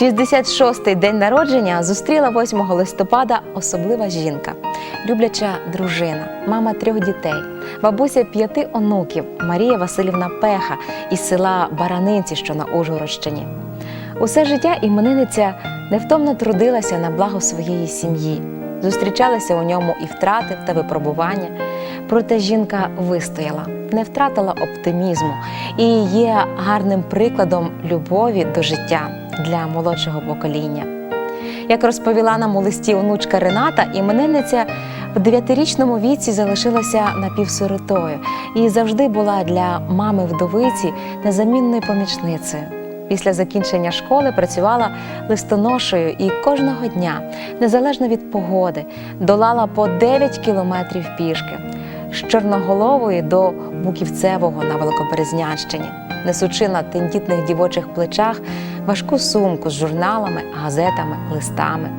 66-й день народження зустріла 8 листопада особлива жінка, любляча дружина, мама трьох дітей, бабуся п'яти онуків Марія Васильівна Пеха із села Баранинці, що на Ужгородщині. Усе життя іменинниця невтомно трудилася на благо своєї сім'ї. Зустрічалися у ньому і втрати та випробування. Проте жінка вистояла, не втратила оптимізму і є гарним прикладом любові до життя для молодшого покоління. Як розповіла нам у листі онучка Рената, іменинниця в дев'ятирічному віці залишилася напівсиротою і завжди була для мами вдовиці незамінною помічницею. Після закінчення школи працювала листоношею і кожного дня, незалежно від погоди, долала по 9 кілометрів пішки з Чорноголової до Буківцевого на Великоберезнянщині, несучи на тендітних дівочих плечах важку сумку з журналами, газетами, листами.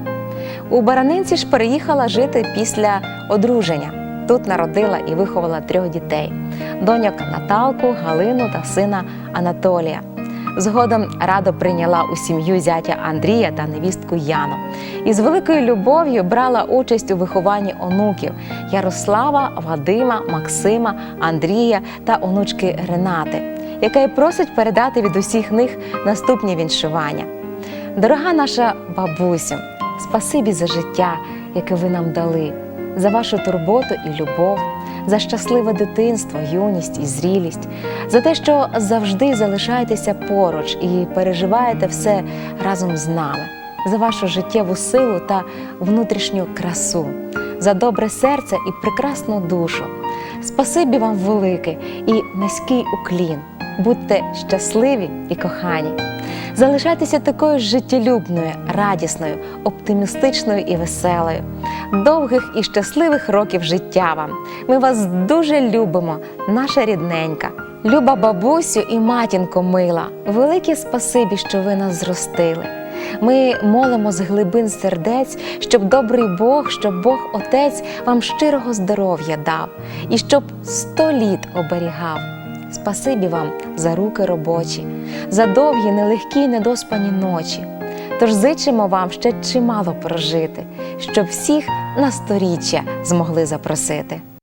У Баранинці ж переїхала жити після одруження. Тут народила і виховала трьох дітей: доньок Наталку, Галину та сина Анатолія. Згодом радо прийняла у сім'ю зятя Андрія та невістку Яну. І з великою любов'ю брала участь у вихованні онуків Ярослава, Вадима, Максима, Андрія та онучки Ренати, яка й просить передати від усіх них наступні віншування. Дорога наша бабусю, спасибі за життя, яке ви нам дали, за вашу турботу і любов, за щасливе дитинство, юність і зрілість, за те, що завжди залишаєтеся поруч і переживаєте все разом з нами, за вашу життєву силу та внутрішню красу, за добре серце і прекрасну душу. Спасибі вам велике і низький уклін. Будьте щасливі і кохані. Залишайтеся такою життєлюбною, радісною, оптимістичною і веселою. Довгих і щасливих років життя вам. Ми вас дуже любимо, наша рідненька. Люба бабусю і матінко мила, велике спасибі, що ви нас зростили. Ми молимо з глибин сердець, щоб добрий Бог, щоб Бог Отець вам щирого здоров'я дав і щоб сто літ оберігав. Спасибі вам за руки робочі, за довгі, нелегкі, недоспані ночі. Тож зичимо вам ще чимало прожити, щоб всіх на сторіччя змогли запросити.